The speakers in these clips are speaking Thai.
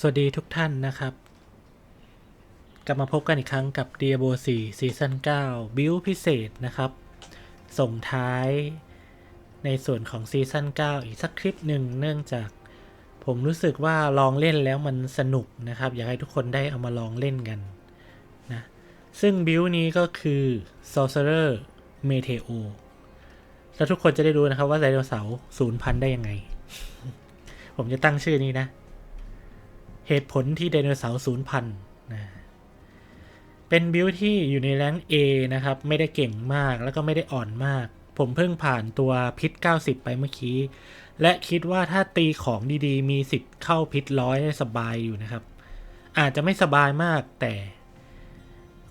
สวัสดีทุกท่านนะครับ กลับมาพบกันอีกครั้งกับ Diablo 4ซีซั่น9บิวพิเศษนะครับ ส่งท้ายในส่วนของซีซั่น9 อีกสักคลิปหนึ่งเนื่องจากผมรู้สึกว่าลองเล่นแล้วมันสนุกนะครับ อยากให้ทุกคนได้เอามาลองเล่นกันนะ ซึ่งบิวนี้ก็คือ Sorcerer Meteo แล้วทุกคนจะได้รู้นะครับว่าไดโนเสาร์ศูนย์พันธุ์ได้ยังไง ผมจะตั้งชื่อนี้นะ เหตุผลที่ไดโนเสาร์ศูนย์พันธุ์นะเป็นบิลด์ที่อยู่ในแรงค์ A นะครับ ไม่ได้เก่งมากแล้วก็ไม่ได้อ่อนมาก ผมเพิ่งผ่านตัวพิษ 90 ไปเมื่อกี้ และคิดว่าถ้าตีของดีๆ มีสิทธิ์เข้าพิษร้อยได้สบายอยู่นะครับ อาจจะไม่สบายมากแต่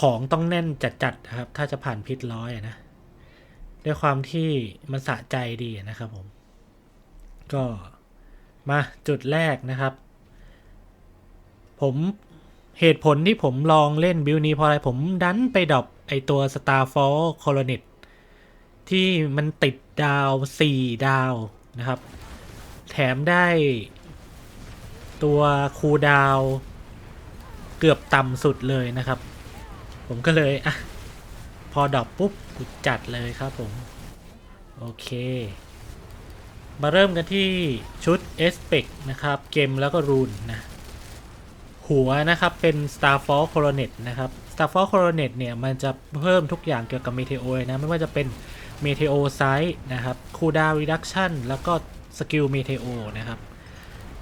ของต้องแน่นจัดๆนะครับ ถ้าจะผ่านพิษร้อยนะ ด้วยความที่มันสะใจดีนะครับผม ก็มาจุดแรกนะครับ ผมเหตุผลที่ผมลองเล่นบิลนี้เพราะอะไรผมดันไปดรอปไอตัว Starfall Coronet ที่มันติดดาว 4 ดาวนะครับ แถมได้ ตัวคูดาว เกือบต่ำสุดเลยนะครับ ผมก็เลยอะพอดรอปปุ๊บกูจัดเลยครับผม โอเค มาเริ่มกันที่ชุด e s p e c นะครับ เกมแล้วก็รูนนะ หัวนะครับเป็น Starfall Coronet นะครับ Starfall Coronet เนี่ยมันจะเพิ่มทุกอย่างเกี่ยวกับ Meteo เลยนะ ไม่ว่าจะเป็น Meteo Size นะครับ Cooldown Reduction แล้วก็ Skill Meteo นะครับ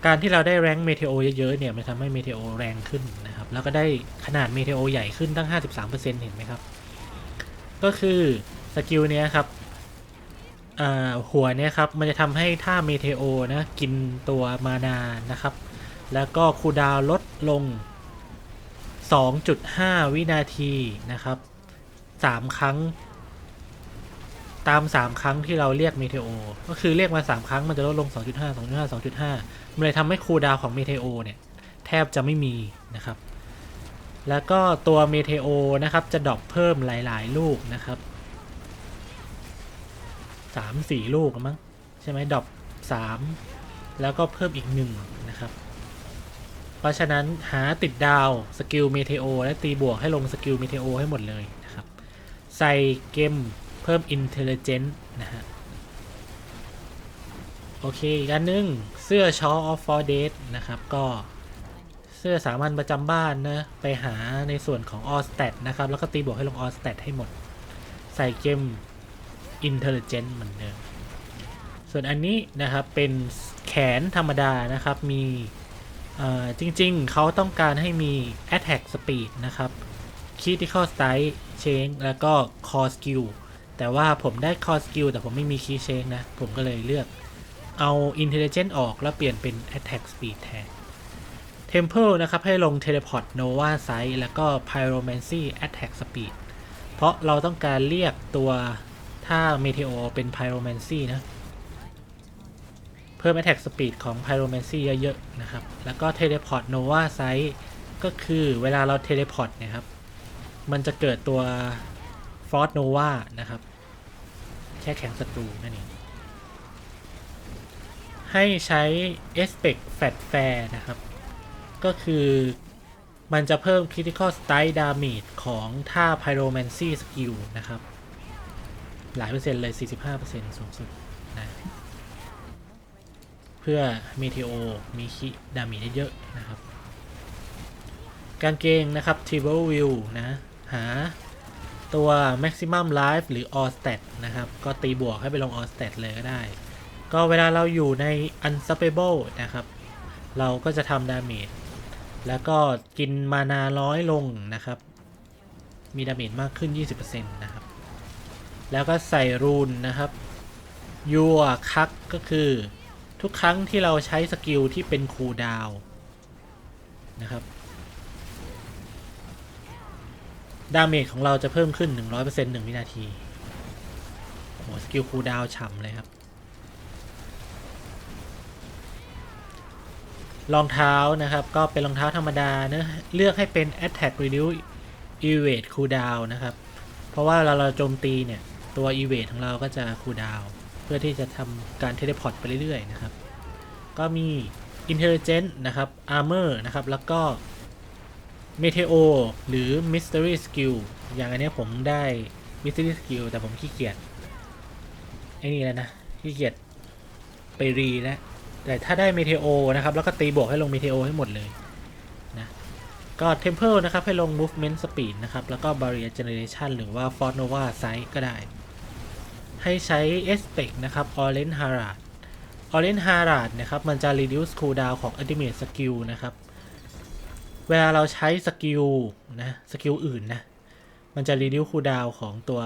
การที่เราได้แรง Meteo เยอะๆเนี่ยมันทำให้ Meteo แรงขึ้นนะครับ แล้วก็ได้ขนาด Meteo ใหญ่ขึ้นตั้ง 53%เห็นไหมครับ ก็คือสกิลเนี้ยครับหัวเนี้ยครับมันจะทำให้ท่าเมเทโอนะกินตัวมานานะครับ แล้วก็คูดาวลดลง 2.5 วินาทีนะครับ 3 ครั้ง ตาม 3 ครั้งที่เราเรียกเมเทโอ ก็คือเรียกมา 3 ครั้งมันจะลดลง 2.5 2.5 2.5 มันเลยทำให้คูดาวของเมเทโอเนี่ยแทบจะไม่มีนะครับ แล้วก็ตัวเมเทโอนะครับจะดรอปเพิ่มหลาย ๆ ลูกนะครับสามสี่ลูกมั้งใช่ไหมดรอปสามแล้วก็เพิ่มอีกหนึ่งนะครับ เพราะฉะนั้นหาติดดาวสกิลเมเทโอและตีบวกให้ลงสกิลเมเทโอให้หมดเลยนะครับ ใส่เกมเพิ่ม Intelligence นะฮะ โอเคอีกอันหนึง เสื้อ Shaw of for Dead นะครับ ก็เสื้อสามัญประจำบ้านนะ ไปหาในส่วนของ All Stat นะครับ แล้วก็ตีบวกให้ลง All Stat ให้หมด ใส่เกม Intelligent เหมือนเดิมส่วนอันนี้นะครับเป็นแขนธรรมดานะครับมี จริงๆ เขาต้องการให้มี Attack Speed นะครับ Critical Strike Change แล้วก็ Core Skill แต่ว่าผมได้ Core Skill แต่ผมไม่มี Key Change นะ ผมก็เลยเลือกเอา Intelligent ออกแล้วเปลี่ยนเป็น Attack Speed แทน Temple นะครับ ให้ลง Teleport Nova Sight แล้วก็ Pyromancy Attack Speed เพราะเราต้องการเรียกตัวถ้า meteor เป็น Pyromancy นะ เพิ่ม Attack Speed ของ Pyromancy เยอะๆนะครับ แล้วก็ Teleport Nova Sight ก็คือเวลาเรา Teleport นะครับ มันจะเกิดตัว Force Nova นะครับแค่แข็งศัตรูนั่นเอง ให้ใช้ Aspect Fat Fair นะครับ ก็คือมันจะเพิ่ม Critical Strike Damage ของท่า Pyromancy Skill นะครับ หลายเปอร์เซ็นต์เลย 45%สูงสุดนะ พื่อ Meteo มีคิดามีได้เยอะนะครับ กางเกงนะครับ t i b l e View นะ หาตัว Maximum Life หรือ All Stat นะครับ ก็ตีบวกให้ไปลง All Stat เลยก็ได้ ก็เวลาเราอยู่ใน Unstoppable นะครับ เราก็จะทำดาเมจแล้วก็กินมานาร้อยลงนะครับ มีดาเมจมากขึ้น 20%นะครับ แล้วก็ใส่รูนนะครับยัวคักก็คือ ทุกครั้งที่เราใช้สกิลที่เป็นคูดาวนะครับ ดาเมจของเราจะเพิ่มขึ้น 100% 1 วินาทีโหสกิลคูดาวฉ่ำเลยครับ รองเท้านะครับ ก็เป็นรองเท้าธรรมดาเนะเลือกให้เป็น Attack Reduce Evade Cooldown นะครับ เพราะว่าเราเราโจมตีเนี่ย ตัว Evade ของเราก็จะ Cooldown พื่อที่จะทำการเทเลพอร์ตไปเรื่อยๆนะครับ ก็มี Intelligence นะครับ Armor นะครับ แล้วก็ Meteo หรือ Mystery Skill อย่างอันนี้ผมได้ Mystery Skill แต่ผมขี้เกียจไอ้นี่แล้วนะ ขี้เกียจไปรีแล้วแต่ถ้าได้ Meteo นะครับ แล้วก็ตีบวกให้ลง Meteo ให้หมดเลยนะ ก็ Temple นะครับ ให้ลง Movement Speed นะครับ แล้วก็ Barrier Generation หรือว่า Force Nova Sight ก็ได้ ให้ใช้ Aspect นะครับ Orange Harad Orange Harad นะครับ มันจะ reduce cooldown ของ Ultimate Skill นะครับ เวลาเราใช้สกิลนะสกิลอื่นนะ มันจะ reduce cooldown ของตัว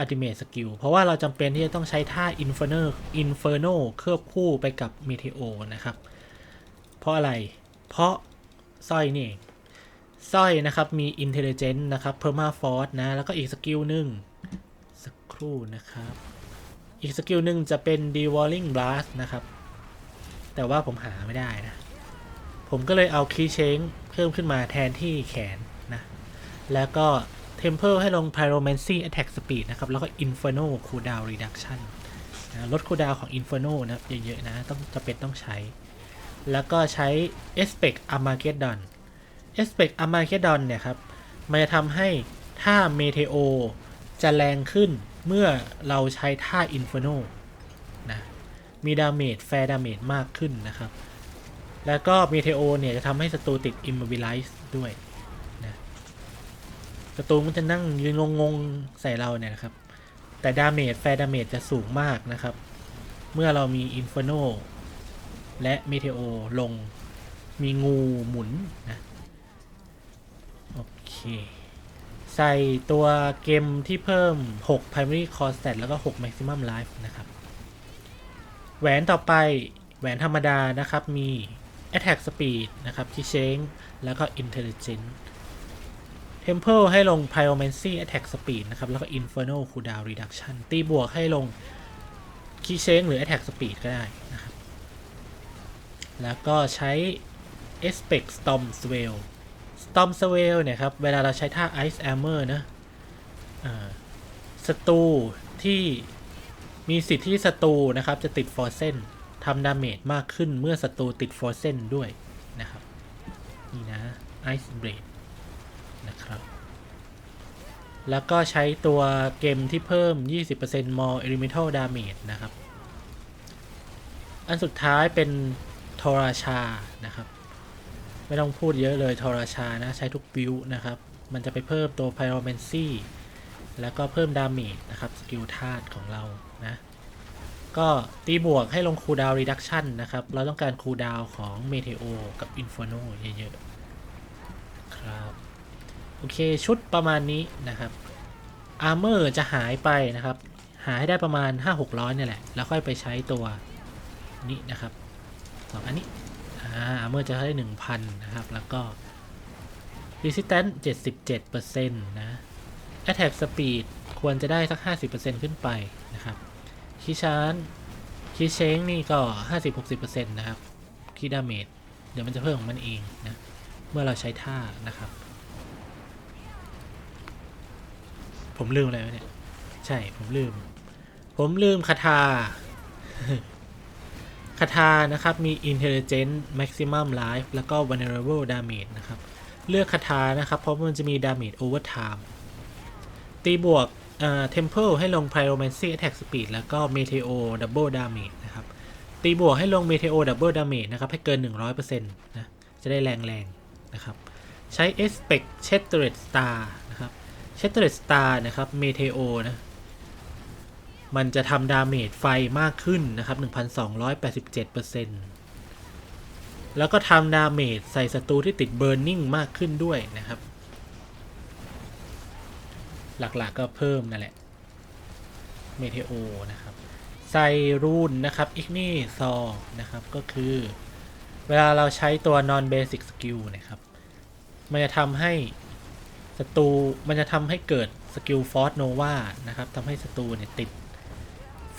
Ultimate Skill เพราะว่าเราจำเป็นที่จะต้องใช้ท่า Inferno Inferno เคลือบคู่ไปกับ Meteo นะครับ เพราะอะไร เพราะสร้อยนี่เองสร้อยนะครับมี Intelligence นะครับ Perma Force นะ แล้วก็อีกสกิลหนึ่ง ครู่นะครับ อีกสกิลหนึ่งจะเป็น Devouring Blast นะครับ แต่ว่าผมหาไม่ได้นะ ผมก็เลยเอาคีเชงเพิ่มขึ้นมาแทนที่แขนนะ แล้วก็ Temple ให้ลง Pyromancy Attack Speed นะครับ แล้วก็ Inferno Cooldown Reduction นะลด cooldown ของ Inferno นะเยอะๆนะ ต้องจะเป็นต้องใช้ แล้วก็ใช้ Aspect Armageddon Aspect Armageddon เนี่ยครับ มันจะทำให้ท่า Meteo จะแรงขึ้น เมื่อเราใช้ท่า Inferno นะมีดาเมจแฟร์ดาเมจมากขึ้นนะครับ แล้วก็ Meteo เนี่ย จะทำให้ศัตรูติด Immobilize ด้วยนะศัตรูมันจะนั่งยืนงงๆใส่เราเนี่ยนะครับ แต่ดาเมจแฟร์ดาเมจจะสูงมากนะครับ เมื่อเรามี Inferno และ Meteo ลงมีงูหมุนนะ โอเค ใส่ตัวเกมที่เพิ่ม 6 primary core stat แล้วก็ 6 maximum life นะครับ แหวนต่อไปแหวนธรรมดานะครับ มี attack speed นะครับ ที่เชงแล้วก็ intelligence temple ให้ลง pyromancy attack speed นะครับ แล้วก็ infernal cooldown reduction ตีบวกให้ลงคีเชงหรือ attack speed ก็ได้นะครับ แล้วก็ใช้ aspect storm swell storm swell เนี่ยครับ เวลาเราใช้ท่า ice armor นะอ่าศัตรูที่มีสิทธิ์ที่ศัตรูนะครับ จะติดฟอร์เซนทำดาเมจมากขึ้นเมื่อศัตรูติดฟอร์เซนด้วยนะครับ นี่นะ Ice Blade นะครับ แล้วก็ใช้ตัวเกมที่เพิ่ม 20% more elemental damage นะครับ อันสุดท้ายเป็นทอราชานะครับ ไม่ต้องพูดเยอะเลยทอราชานะ ใช้ทุกบิวนะครับ มันจะไปเพิ่มตัว pyromancy แล้วก็เพิ่มดาเมจนะครับ สกิลธาตุของเรานะ ก็ตีบวกให้ลงคูดาวรีดักชันนะครับ เราต้องการคูดาวของเมเทโอกับอินฟ r โนเยอะๆ ครับ โอเคชุดประมาณนี้นะครับอาร์เมอร์จะหายไปนะครับ หาให้ได้ประมาณ 5-600เนี่ยแหละ แล้วค่อยไปใช้ตัวนี้นะครับสองอันนี้ อ่าเมอร์จะได้1,000 นะครับ แล้วก็ Resistance 77%นะ Attack Speed ควรจะได้สัก 50%ขึ้นไปนะครับคีย์ชาร์จคีย์เชงนี่ก็ 50-60%นะครับคีย์ดาเมจเดี๋ยวมันจะเพิ่มของมันเองนะ เมื่อเราใช้ท่านะครับ ผมลืมอะไรวะเนี่ย ใช่ผมลืม ผมลืมคาถา คาถานะครับมี Intelligence Maximum Life แล้วก็ Vulnerable Damage นะครับ เลือกคาถานะครับ เพราะมันจะมี Damage Overtime ตีบวกเอ่อ Temple ให้ลง Pyromancy Attack Speed แล้วก็ Meteo Double Damage นะครับ ตีบวกให้ลง Meteo Double Damage นะครับ ให้เกิน 100%นะจะได้แรงๆนะครับ ใช้ Aspect Shattered Star นะครับ Shattered Star นะครับ Meteo นะ มันจะทำดาเมจไฟมากขึ้นนะครับ 1,287%แล้วก็ทำดาเมจใส่ศัตรูที่ติด Burning มากขึ้นด้วยนะครับ หลักๆกก็เพิ่มนั่นแหละ เมเทโอนะครับ ใส่รูนนะครับ อิกนี่ซอนะครับ ก็คือ เวลาเราใช้ตัว non basic skill นะครับ มันจะทำให้ศัตรูมันจะทำให้เกิดสกิลฟอร์ n โนวานะครับทำให้ศัตรูเนี่ยติด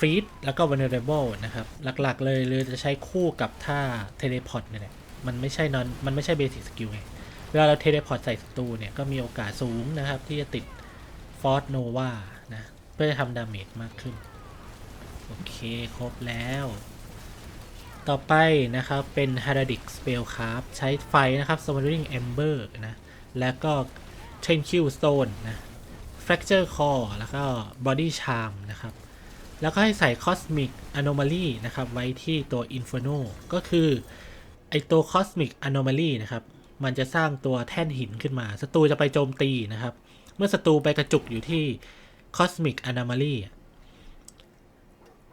ฟีดแล้วก็ vulnerable นะครับ หลักๆเลยเลยจะใช้คู่กับท่าเทเลพอร์ตนี่แหละมันไม่ใช่ non มันไม่ใช่ basic skill ไง เวลาเราเทเลพอร์ตใส่ศัตรูเนี่ย ก็มีโอกาสสูงนะครับ ที่จะติดฟอร์ n โนวานะ เพื่อจะทำดาเมจมากขึ้น โอเค ครบแล้ว ต่อไปนะครับ เป็น Heraldic Spellcraft ใช้ไฟนะครับ Smoldering Ember นะ แล้วก็ Tranquil Stone นะ Fracture Core แล้วก็ Body Charm นะครับ แล้วก็ให้ใส่ Cosmic Anomaly นะครับไว้ที่ตัว Inferno ก็คือไอตัว Cosmic Anomaly นะครับมันจะสร้างตัวแท่นหินขึ้นมาศัตรูจะไปโจมตีนะครับ เมื่อศัตรูไปกระจุกอยู่ที่ Cosmic Anomaly อะ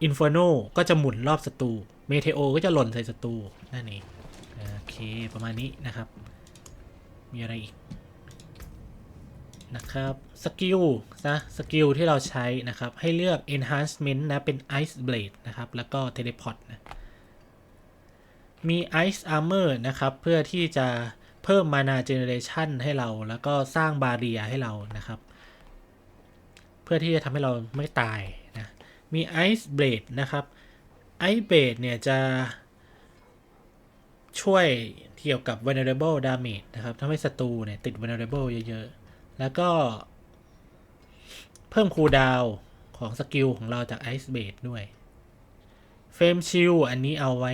Inferno ก็จะหมุนรอบศัตรู Meteo ก็จะหล่นใส่ศัตรูนั่นเอง โอเค ประมาณนี้นะครับ มีอะไรอีก นะครับสกิลนะสกิลที่เราใช้นะครับ ให้เลือก enhancement นะ เป็น ice blade นะครับ แล้วก็ teleport นะมี ice armor นะครับ เพื่อที่จะเพิ่ม mana generation ให้เรา แล้วก็สร้างบาเรียให้เรานะครับ เพื่อที่จะทำให้เราไม่ตายนะมี ice blade นะครับ ice blade เนี่ยจะช่วยเกี่ยวกับ vulnerable damage นะครับทำให้ศัตรูเนี่ยติด vulnerable เยอะๆ แล้วก็เพิ่มคูลดาวของสกิลของเราจาก ice blade ด้วย เฟรมชิลอันนี้เอาไว้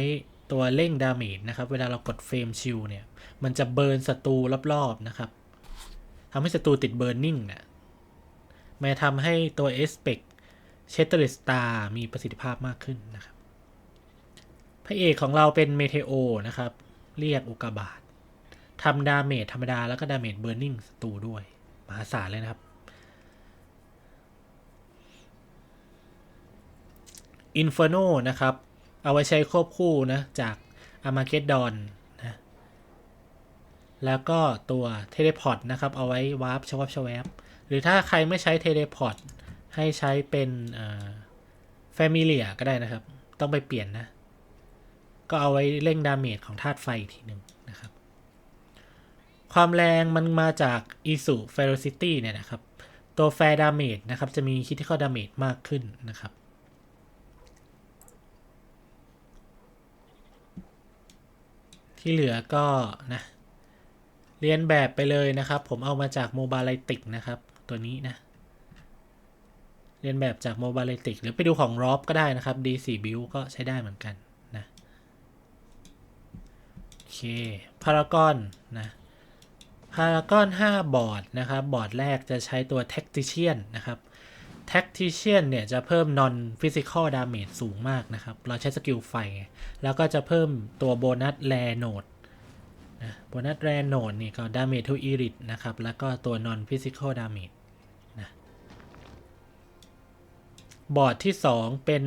ตัวเร่งดาเมจนะครับ เวลาเรากดเฟรมชิลเนี่ย มันจะเบิร์นศัตรูรอบๆนะครับทำให้ศัตรูติดเบิร์นนิ่งเนี่ยมันทำให้ตัวเอสเปกเชตเตอร์สตาร์มีประสิทธิภาพมากขึ้นนะครับ พระเอกของเราเป็นเมเทโอนะครับ เรียกอุกาบาตทำดาเมจธรรมดาแล้วก็ดาเมจเบิร์นิ่งศัตรูด้วย มหาศาลเลยนะครับ Inferno นะครับ เอาไว้ใช้ควบคู่นะจาก a r m a g e d d o n นะ แล้วก็ตัว Teleport นะครับ เอาไว้วาร์ปชวับชวบหรือถ้าใครไม่ใช้ Teleport ให้ใช้เป็นเอ่อ Familiar ก็ได้นะครับ ต้องไปเปลี่ยนนะ ก็เอาไว้เร่งดาเมจของธาตุไฟอีกทีหนึ่ง ความแรงมันมาจาก Isu Ferocity เนี่ยนะครับ ตัว Fair Damage นะครับ จะมี Critical Damage มากขึ้นนะครับ ที่เหลือก็นะ เรียนแบบไปเลยนะครับ ผมเอามาจาก Mobalytic นะครับ ตัวนี้นะ เรียนแบบจาก Mobalytic หรือไปดูของ ROB ก็ได้นะครับ D4 Build ก็ใช้ได้เหมือนกันนะ โอเค Paragon นะ Paragon 5บอร์ดนะครับ บอร์ดแรกจะใช้ตัว Tactician นะครับ Tactician เนี่ยจะเพิ่ม non physical damage สูงมากนะครับ เราใช้สกิลไฟ แล้วก็จะเพิ่มตัวโบนัสแรโนดนะโบนัสแรโนดนี่ก็ damage to irit นะครับ แล้วก็ตัว non physical damage นะบอร์ดที่ 2 เป็น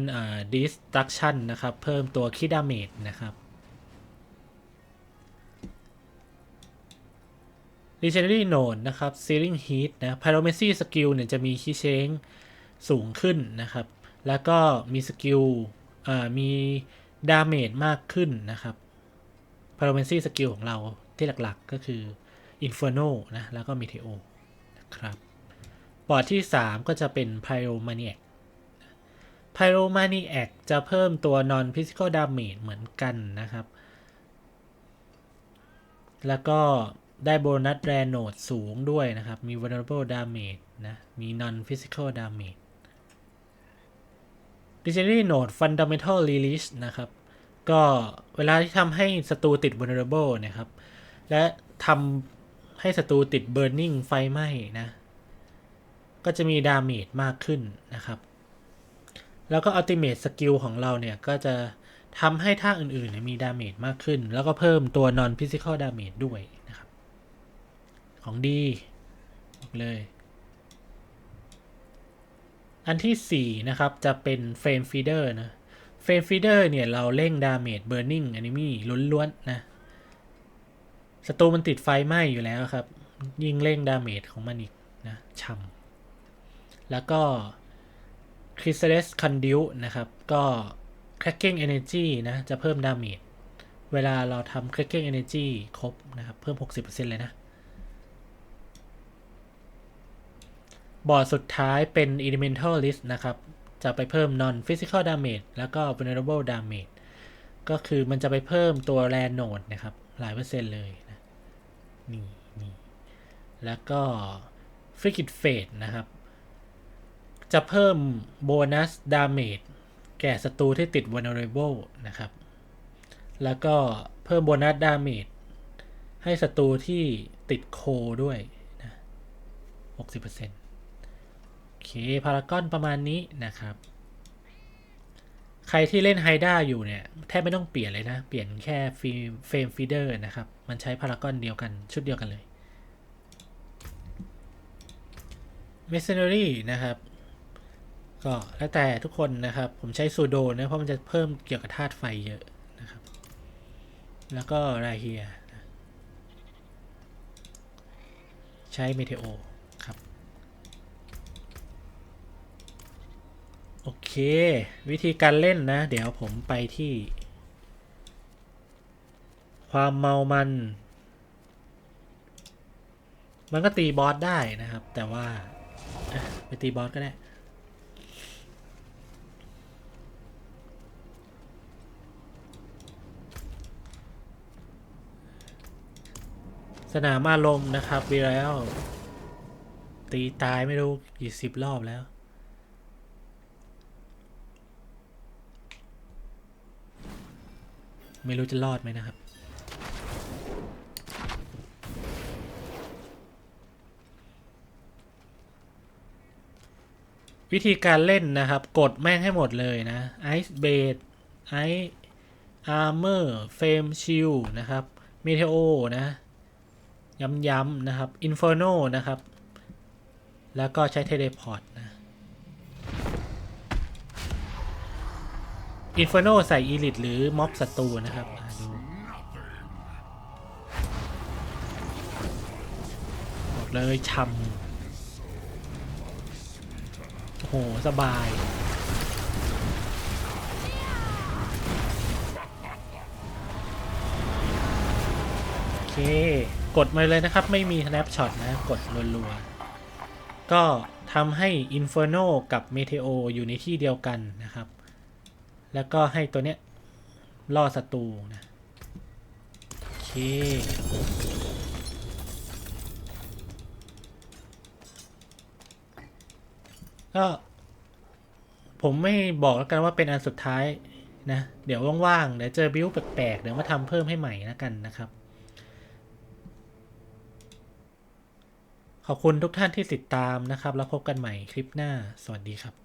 destruction นะครับ เพิ่มตัว key damage นะครับ Legendary Node นะครับ Searing Heat นะ Pyromancy Skill เนี่ยจะมีคีเชงสูงขึ้นนะครับ แล้วก็มีสกิลมีดาเมจมากขึ้นนะครับ Pyromancy Skill ของเราที่หลักๆก็คือ Inferno นะ แล้วก็ Meteo นะครับบอดที่ 3 ก็จะเป็น Pyromaniac Pyromaniac จะเพิ่มตัว non physical damage เหมือนกันนะครับ แล้วก็ ได้โบนัสแรโนดสูงด้วยนะครับ มี vulnerable damage นะ มี non physical damage Legendary Node Fundamental Release นะครับ ก็เวลาที่ทำให้ศัตรูติด vulnerable นะครับ และทำให้ศัตรูติด burning ไฟไหม้นะ ก็จะมี damage มากขึ้นนะครับ แล้วก็ ultimate skill ของเราเนี่ย ก็จะทำให้ท่าอื่นๆมี damage มากขึ้น แล้วก็เพิ่มตัว non physical damage ด้วย ของดีบอกเลย อันที่ 4 นะครับ จะเป็น Frame Feeder นะ Frame Feeder เนี่ย เราเร่ง Damage Burning Enemy ล้วนๆนะศัตรูมันติดไฟไหม้อยู่แล้วครับ ยิ่งเร่ง Damage ของมันอีกนะช่ำแล้วก็ Chrysalis Conduit นะครับ ก็ Cracking Energy นะ จะเพิ่ม Damage เวลาเราทำ Cracking Energy ครบนะครับ เพิ่ม 60%เลยนะ บอร์ดสุดท้ายเป็น Elemental List นะครับ จะไปเพิ่ม non physical damage แล้วก็ vulnerable damage ก็คือมันจะไปเพิ่มตัว r a n node นะครับ หลายเปอร์เซ็นต์เลยนะนี่นี่แล้วก็ Frigid Fate นะครับ จะเพิ่มโบนัส damage แก่ศัตรูที่ติด vulnerable นะครับ แล้วก็เพิ่มโบนัสดาเมจให้ศัตรูที่ติดโคด้วยนะ60%โอ เคพารากอนประมาณนี้นะครับ ใครที่เล่นไฮด้าอยู่เนี่ย แทบไม่ต้องเปลี่ยนเลยนะ เปลี่ยนแค่ฟิล์มเฟรมฟีเดอร์นะครับ มันใช้พารากอนเดียวกันชุดเดียวกันเลย m e r c e n a r y นะครับ ก็แล้วแต่ทุกคนนะครับ ผมใช้ซูโดนะ เพราะมันจะเพิ่มเกี่ยวกับธาตุไฟเยอะนะครับ แล้วก็ราเฮียใช้เมเทโอครับ โอเค วิธีการเล่นนะ เดี๋ยวผมไปที่ ความเมามัน มันก็ตีบอสได้นะครับ แต่ว่าไปตีบอสก็ได้สนามอารมณ์นะครับวีแล้ว ตีตายไม่รู้กี่สิบรอบแล้ว ไม่รู้จะรอดไหมนะครับ วิธีการเล่นนะครับ กดแม่งให้หมดเลยนะ Ice b a d Ice Armor Flame Shield นะครับ Meteo นะย้ำๆนะครับ Inferno นนะครับ แล้วก็ใช้ Teleport นะ Inferno ใส่ Elite หรือม็อบศัตรูนะครับดูบอกเลยช่ำโอ้โห สบายโอเค กดมาเลยนะครับ ไม่มี snapshot นะ กดรัวๆก็ทำให้ Inferno กับ Meteo อยู่ในที่เดียวกันนะครับ แล้วก็ให้ตัวเนี้ยล่อศัตรูนะโอเคก็ผมไม่บอกแล้วกันว่าเป็นอันสุดท้ายนะ เดี๋ยวว่างๆ เดี๋ยวเจอบิวแปลกๆ เดี๋ยวมาทำเพิ่มให้ใหม่แล้วกันนะครับ ขอบคุณทุกท่านที่ติดตามนะครับ แล้วพบกันใหม่คลิปหน้า สวัสดีครับ